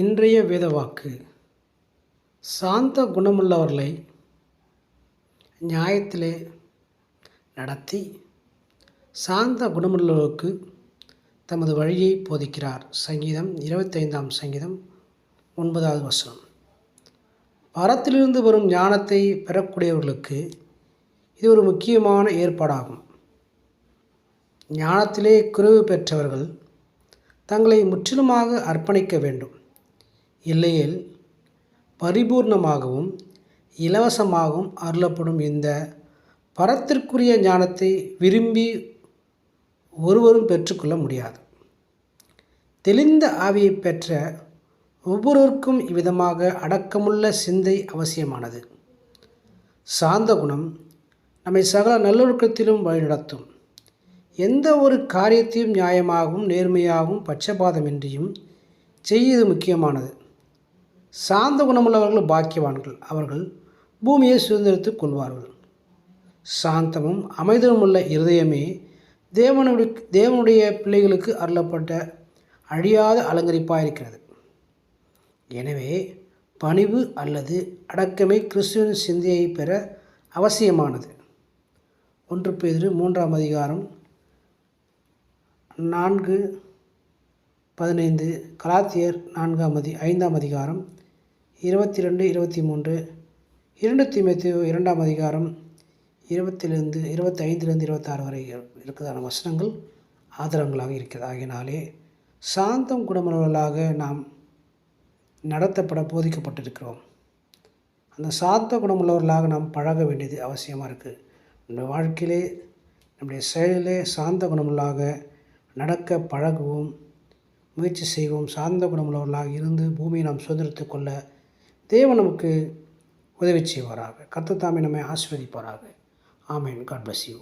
இன்றைய வேதவாக்கு. சாந்த குணமுள்ளவர்களை நியாயத்திலே நடத்தி சாந்த குணமுள்ளவர்களுக்கு தமது வழியை போதிக்கிறார். சங்கீதம் இருபத்தைந்தாம் சங்கீதம் ஒன்பதாவது வசனம். பரத்திலிருந்து வரும் ஞானத்தை பெறக்கூடியவர்களுக்கு இது ஒரு முக்கியமான ஏற்பாடாகும். ஞானத்திலே குறைவு பெற்றவர்கள் தங்களை முற்றிலுமாக அர்ப்பணிக்க வேண்டும். இல்லையேல் பரிபூர்ணமாகவும் இலவசமாகவும் அருளப்படும் இந்த பரத்திற்குரிய ஞானத்தை விரும்பி ஒருவரும் பெற்றுக்கொள்ள முடியாது. தெளிந்த ஆவியை பெற்ற ஒவ்வொருவருக்கும் இவ்விதமாக அடக்கமுள்ள சிந்தை அவசியமானது. சாந்த குணம் நம்மை சகல நல்லொழுக்கத்திலும் வழிநடத்தும். எந்த ஒரு காரியத்தையும் நியாயமாகவும் நேர்மையாகவும் பட்சபாதமின்றியும் செய்வது முக்கியமானது. சாந்த குணமுள்ளவர்கள் பாக்கியவான்கள். அவர்கள் பூமியை சுதந்திரித்து கொள்வார்கள். சாந்தமும் அமைதமுள்ள இருதயமே தேவனுடைய தேவனுடைய பிள்ளைகளுக்கு அருளப்பட்ட அழியாத அலங்கரிப்பாக இருக்கிறது எனவே பணிவு அல்லது அடக்கமே கிறிஸ்துவின் சிந்தையை பெற அவசியமானது. ஒன்று பேதிரு மூன்றாம் அதிகாரம் நான்கு பதினைந்து கலாத்தியர் நான்காம் அதி ஐந்தாம் அதிகாரம் இருபத்தி ரெண்டு இருபத்தி மூன்று இரண்டு தீமைத்து இரண்டாம் அதிகாரம் இருபத்திலிருந்து இருபத்தைந்திலிருந்து இருபத்தாறு வரை இருக்கிறதான வசனங்கள் ஆதாரங்களாக இருக்கிறது. ஆகினாலே சாந்தம் குணமுள்ளவர்களாக நாம் நடத்தப்பட போதிக்கப்பட்டிருக்கிறோம். அந்த சாந்த குணமுள்ளவர்களாக நாம் பழக வேண்டியது அவசியமாக இருக்குது நம்முடைய வாழ்க்கையிலே நம்முடைய செயலிலே சாந்த குணமுள்ளாக நடக்க பழகுவோம் முயற்சி செய்வோம். சார்ந்த குணமுள்ளவர்களாக இருந்து பூமியை நாம் சுதந்திரத்து கொள்ள தேவன் நமக்கு உதவி செய்வாராக. கர்த்தத்தாமே நம்மை ஆஸ்வதிப்பாராக ஆமேன். God bless you